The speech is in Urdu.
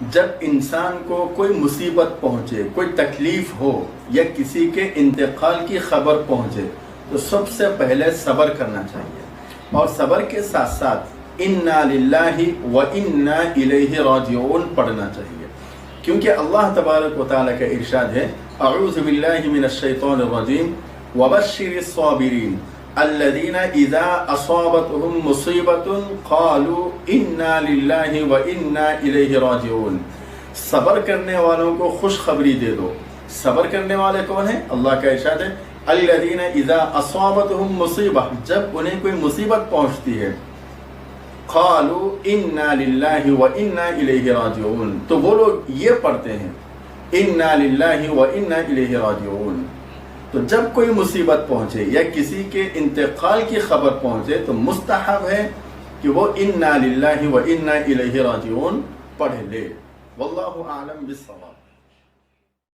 جب انسان کو کوئی مصیبت پہنچے، کوئی تکلیف ہو یا کسی کے انتقال کی خبر پہنچے، تو سب سے پہلے صبر کرنا چاہیے۔ اور صبر کے ساتھ ساتھ انا للہ و انا الیہ راجعون پڑھنا چاہیے۔ کیونکہ اللہ تبارک و تعالیٰ کا ارشاد ہے، اعوذ باللہ من الشیطان الرجیم وبشر الصابرین الذين اذا اصابتهم مصیبت قالوا انا للہ و انا الیہ راجعون. صبر کرنے والوں کو خوشخبری دے دو. صبر کرنے والے کون ہیں؟ اللہ کا ارشاد ہے. الذين اذا اصابتهم مصیبہ جب انہیں کوئی مصیبت پہنچتی ہے، قالوا انا للہ و انا الیہ راجعون. تو وہ لوگ یہ پڑھتے ہیں انا للہ و انا الیہ راجعون. تو جب کوئی مصیبت پہنچے یا کسی کے انتقال کی خبر پہنچے تو مستحب ہے کہ وہ انا للہ و انا الیہ راجعون پڑھ لے۔ واللہ اعلم بالصواب۔